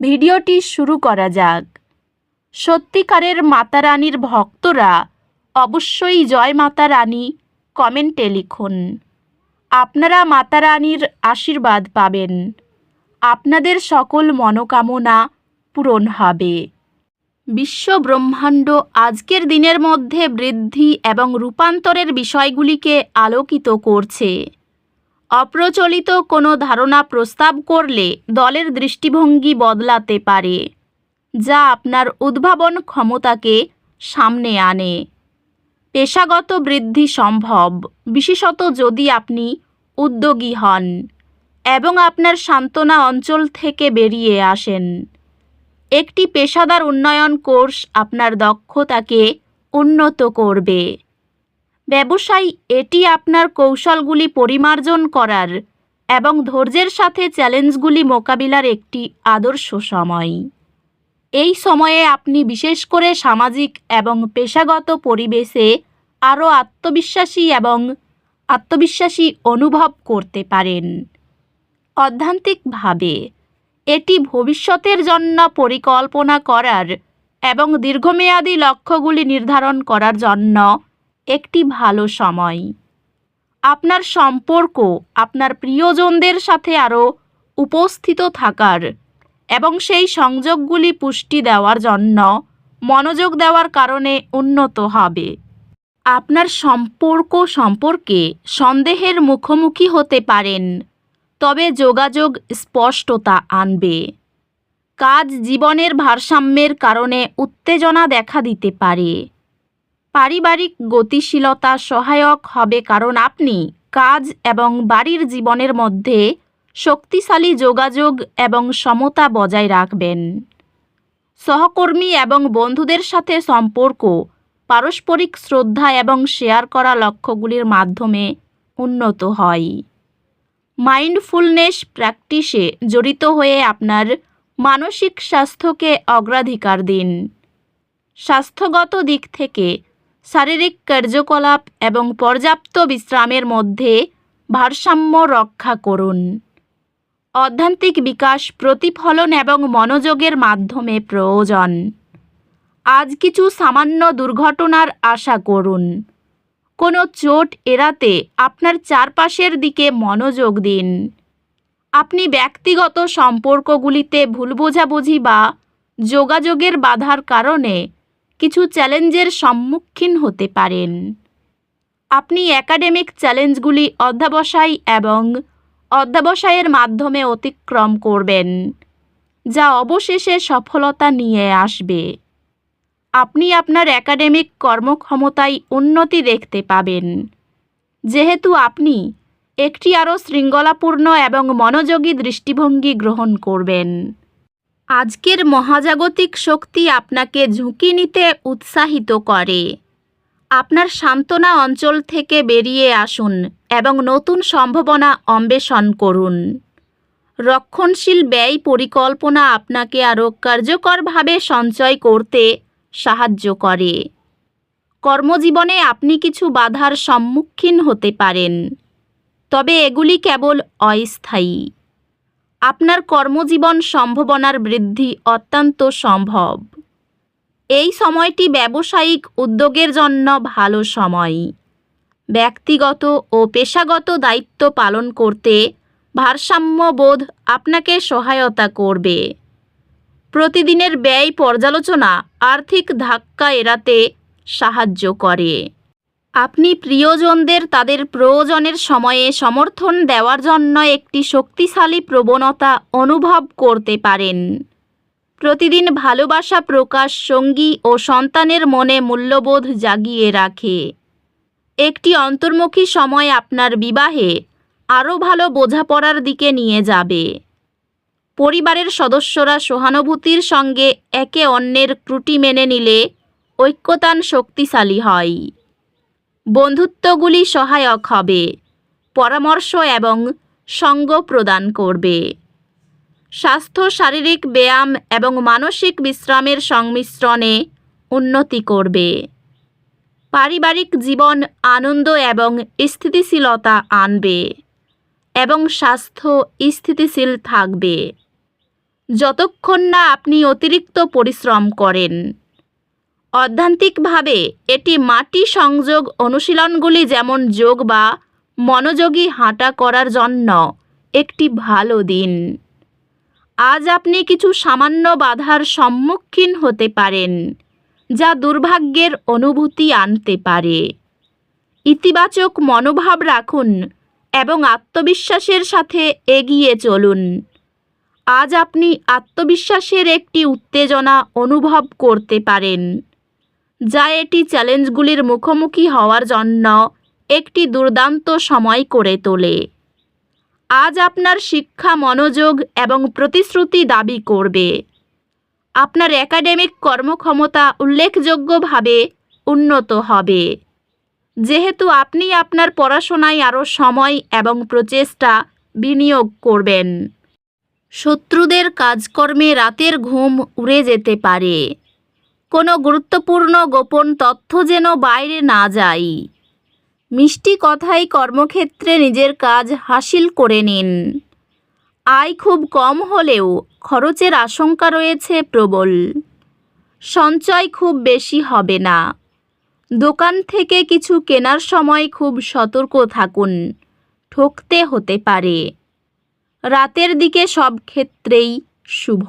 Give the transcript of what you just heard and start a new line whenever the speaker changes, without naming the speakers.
ভিডিওটি শুরু করা যাক। সত্যিকারের মাতা রানীর ভক্তরা অবশ্যই জয় মাতা রানী কমেন্টে লিখুন। আপনারা মাতা রানীর আশীর্বাদ পাবেন। আপনাদের সকল মনোকামনা পূরণ হবে। বিশ্ব ব্রহ্মাণ্ড আজকের দিনের মধ্যে বৃদ্ধি এবং রূপান্তরের বিষয়গুলিকে আলোকিত করছে। অপ্রচলিত কোনো ধারণা প্রস্তাব করলে দলের দৃষ্টিভঙ্গি বদলাতে পারে, যা আপনার উদ্ভাবন ক্ষমতাকে সামনে আনে। পেশাগত বৃদ্ধি সম্ভব, বিশেষত যদি আপনি উদ্যোগী হন এবং আপনার সান্ত্বনা অঞ্চল থেকে বেরিয়ে আসেন। একটি পেশাদার উন্নয়ন কোর্স আপনার দক্ষতাকে উন্নত করবে। ব্যবসায়, এটি আপনার কৌশলগুলি পরিমার্জন করার এবং ধৈর্যের সাথে চ্যালেঞ্জগুলি মোকাবিলার একটি আদর্শ সময়। এই সময়ে আপনি বিশেষ করে সামাজিক এবং পেশাগত পরিবেশে আরও আত্মবিশ্বাসী এবং আত্মবিশ্বাসী অনুভব করতে পারেন। অধ্যান্তিকভাবে, এটি ভবিষ্যতের জন্য পরিকল্পনা করার এবং দীর্ঘমেয়াদী লক্ষ্যগুলি নির্ধারণ করার জন্য একটি ভালো সময়। আপনার সম্পর্ক আপনার প্রিয়জনদের সাথে আরও উপস্থিত থাকার এবং সেই সংযোগগুলি পুষ্টি দেওয়ার জন্য মনোযোগ দেওয়ার কারণে উন্নত হবে। আপনার সম্পর্ক সম্পর্কে সন্দেহের মুখোমুখি হতে পারেন, তবে যোগাযোগ স্পষ্টতা আনবে। কাজ জীবনের ভারসাম্যের কারণে উত্তেজনা দেখা দিতে পারে। পারিবারিক গতিশীলতা সহায়ক হবে কারণ আপনি কাজ এবং বাড়ির জীবনের মধ্যে শক্তিশালী যোগাযোগ এবং সমতা বজায় রাখবেন। সহকর্মী এবং বন্ধুদের সাথে সম্পর্ক, পারস্পরিক শ্রদ্ধা এবং শেয়ার করা লক্ষ্যগুলির মাধ্যমে উন্নত হয়। মাইন্ডফুলনেস প্র্যাকটিসে জড়িত হয়ে আপনার মানসিক স্বাস্থ্যকে অগ্রাধিকার দিন। স্বাস্থ্যগত দিক থেকে শারীরিক কার্যকলাপ এবং পর্যাপ্ত বিশ্রামের মধ্যে ভারসাম্য রক্ষা করুন। অধ্যান্তিক বিকাশ প্রতিফলন এবং মনোযোগের মাধ্যমে প্রয়োজন। আজ কিছু সামান্য দুর্ঘটনার আশা করুন। কোনো চোট এড়াতে আপনার চারপাশের দিকে মনোযোগ দিন। আপনি ব্যক্তিগত সম্পর্কগুলিতে ভুল বোঝাবুঝি বা যোগাযোগের বাধার কারণে কিছু চ্যালেঞ্জের সম্মুখীন হতে পারেন। আপনি একাডেমিক চ্যালেঞ্জগুলি অধ্যাবসায় এবং অধ্যাবসায়ের মাধ্যমে অতিক্রম করবেন, যা অবশেষে সফলতা নিয়ে আসবে। আপনি আপনার একাডেমিক কর্মক্ষমতায় উন্নতি দেখতে পাবেন। যেহেতু আপনি একটি আরও শৃঙ্খলাপূর্ণ এবং মনোযোগী দৃষ্টিভঙ্গি গ্রহণ করবেন। আজকের মহাজাগতিক শক্তি আপনাকে ঝুঁকি নিতে উৎসাহিত করে। আপনার সান্ত্বনা অঞ্চল থেকে বেরিয়ে আসুন এবং নতুন সম্ভাবনা অন্বেষণ করুন। রক্ষণশীল ব্যয় পরিকল্পনা আপনাকে আরও কার্যকরভাবে সঞ্চয় করতে সাহায্য করে। কর্মজীবনে আপনি কিছু বাধার সম্মুখীন হতে পারেন, তবে এগুলি কেবল অস্থায়ী। কর্মজীবন সম্ভাবনার বৃদ্ধি অত্যন্ত সম্ভব। এই সময়টি ব্যবসায়িক উদ্যোগের জন্য ভালো সময়। ব্যক্তিগত ও পেশাগত দায়িত্ব পালন করতে ভারসাম্যবোধ আপনাকে সহায়তা করবে। প্রতিদিনের ব্যয় পর্যালোচনা আর্থিক ধাক্কা এড়াতে সাহায্য করে। আপনি প্রিয়জনদের তাদের প্রয়োজনের সময়ে সমর্থন দেওয়ার জন্য একটি শক্তিশালী প্রবণতা অনুভব করতে পারেন। প্রতিদিন ভালোবাসা প্রকাশ সঙ্গী ও সন্তানের মনে মূল্যবোধ জাগিয়ে রাখে। একটি অন্তর্মুখী সময় আপনার বিবাহে আরও ভালো বোঝাপড়ার দিকে নিয়ে যাবে। পরিবারের সদস্যরা সহানুভূতির সঙ্গে একে অন্যের ত্রুটি মেনে নিলে ঐক্যতান শক্তিশালী হয়। বন্ধুত্বগুলি সহায়ক হবে, পরামর্শ এবং সঙ্গ প্রদান করবে। স্বাস্থ্য, শারীরিক ব্যায়াম এবং মানসিক বিশ্রামের সংমিশ্রণে উন্নতি করবে। পারিবারিক জীবন আনন্দ এবং স্থিতিশীলতা আনবে এবং স্বাস্থ্য স্থিতিশীল থাকবে। যতক্ষণ না আপনি অতিরিক্ত পরিশ্রম করেন। অধ্যান্তিকভাবে, এটি মাটি সংযোগ অনুশীলনগুলি যেমন যোগ বা মনোযোগী হাঁটা করার জন্য একটি ভালো দিন। আজ আপনি কিছু সামান্য বাধার সম্মুখীন হতে পারেন, যা দুর্ভাগ্যের অনুভূতি আনতে পারে। ইতিবাচক মনোভাব রাখুন এবং আত্মবিশ্বাসের সাথে এগিয়ে চলুন। আজ আপনি আত্মবিশ্বাসের একটি উত্তেজনা অনুভব করতে পারেন। যা এটি চ্যালেঞ্জগুলির মুখোমুখি হওয়ার জন্য একটি দুর্দান্ত সময় করে তোলে। আজ আপনার শিক্ষা, মনোযোগ এবং প্রতিশ্রুতি দাবি করবে। আপনার একাডেমিক কর্মক্ষমতা উল্লেখযোগ্যভাবে উন্নত হবে। যেহেতু আপনি আপনার পড়াশোনায় আরও সময় এবং প্রচেষ্টা বিনিয়োগ করবেন। শত্রুদের কাজকর্মে রাতের ঘুম উড়ে যেতে পারে। কোনো গুরুত্বপূর্ণ গোপন তথ্য যেন বাইরে না যায়। মিষ্টি কথাই কর্মক্ষেত্রে নিজের কাজ হাসিল করে নিন। আয় খুব কম হলেও খরচের আশঙ্কা রয়েছে প্রবল। সঞ্চয় খুব বেশি হবে না। দোকান থেকে কিছু কেনার সময় খুব সতর্ক থাকুন। ঠকতে হতে পারে। রাতের দিকে সব ক্ষেত্রেই শুভ।